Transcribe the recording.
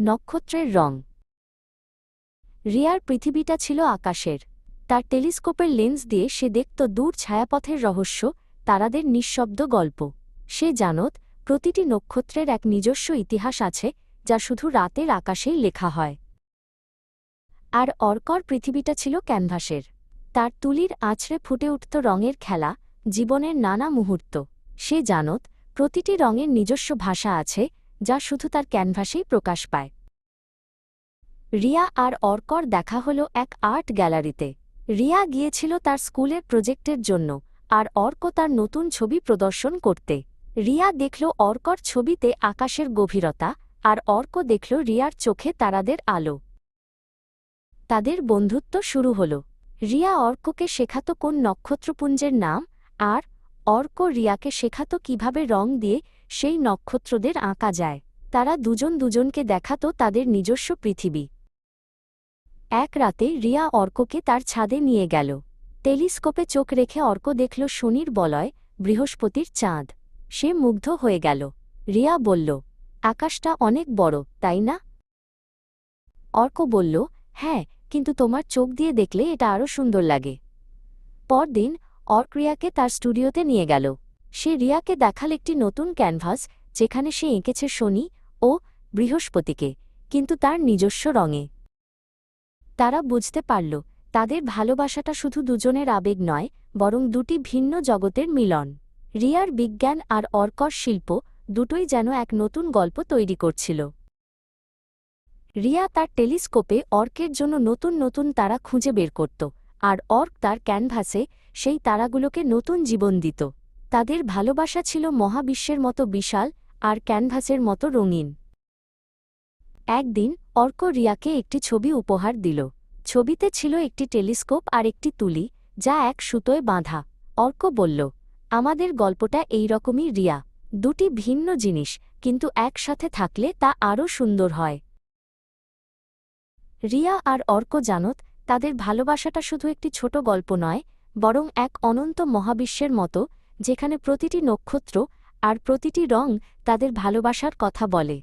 নক্ষত্রের রং। রিয়ার পৃথিবীটা ছিল আকাশের। তার টেলিস্কোপের লেন্স দিয়ে সে দেখত দূর ছায়াপথের রহস্য, তারাদের নিঃশব্দ গল্প। সে জানত, প্রতিটি নক্ষত্রের এক নিজস্ব ইতিহাস আছে, যা শুধু রাতের আকাশেই লেখা হয়। আর অর্কর পৃথিবীটা ছিল ক্যানভাসের। তার তুলির আছড়ে ফুটে উঠত রঙের খেলা, জীবনের নানা মুহূর্ত। সে জানত, প্রতিটি রঙের নিজস্ব ভাষা আছে যা শুধু তার ক্যানভাসেই প্রকাশ পায়। রিয়া আর অর্কর দেখা হল এক আর্ট গ্যালারিতে। রিয়া গিয়েছিল তার স্কুলের প্রজেক্টের জন্য আর অর্ক তার নতুন ছবি প্রদর্শন করতে। রিয়া দেখল অর্কর ছবিতে আকাশের গভীরতা আর অর্ক দেখল রিয়ার চোখে তারাদের আলো। তাদের বন্ধুত্ব শুরু হল। রিয়া অর্ককে শেখাত কোন নক্ষত্রপুঞ্জের নাম আর অর্ক রিয়াকে শেখাত কীভাবে রং দিয়ে সেই নক্ষত্রদের আঁকা যায়। তারা দুজন দুজনকে দেখাত তাদের নিজস্ব পৃথিবী। এক রাতে রিয়া অর্ককে তার ছাদে নিয়ে গেল। টেলিস্কোপে চোখ রেখে অর্ক দেখল শনির বলয়, বৃহস্পতির চাঁদ। সে মুগ্ধ হয়ে গেল। রিয়া বলল, আকাশটা অনেক বড়, তাই না? অর্ক বলল হ্যাঁ কিন্তু তোমার চোখ দিয়ে দেখলে এটা আরও সুন্দর লাগে। পরদিন অর্ক রিয়াকে তার স্টুডিওতে নিয়ে গেল। সে রিয়াকে দেখাল একটি নতুন ক্যানভাস, যেখানে সে এঁকেছে শনি ও বৃহস্পতিকে, কিন্তু তার নিজস্ব রঙে। তারা বুঝতে পারল, তাদের ভালোবাসাটা শুধু দুজনের আবেগ নয়, বরং দুটি ভিন্ন জগতের মিলন। রিয়ার বিজ্ঞান আর অর্কর শিল্প দুটোই যেন এক নতুন গল্প তৈরি করছিল। রিয়া তার টেলিস্কোপে অর্কের জন্য নতুন নতুন তারা খুঁজে বের করত, আর অর্ক তার ক্যানভাসে সেই তারাগুলোকে নতুন জীবন দিত। তাদের ভালোবাসা ছিল মহাবিশ্বের মতো বিশাল আর ক্যানভাসের মতো রঙিন। একদিন, অর্ক রিয়াকে একটি ছবি উপহার দিল। ছবিতে ছিল একটি টেলিস্কোপ আর একটি তুলি, যা এক সুতোয় বাঁধা। অর্ক বলল, আমাদের গল্পটা এই রকমই রিয়া। দুটি ভিন্ন জিনিস, কিন্তু একসাথে থাকলে তা আরও সুন্দর হয়। রিয়া আর অর্ক জানত, তাদের ভালোবাসাটা শুধু একটি ছোট গল্প নয়, বরং এক অনন্ত মহাবিশ্বের মতো যেখানে প্রতিটি নক্ষত্র আর প্রতিটি রং তাদের ভালোবাসার কথা বলে।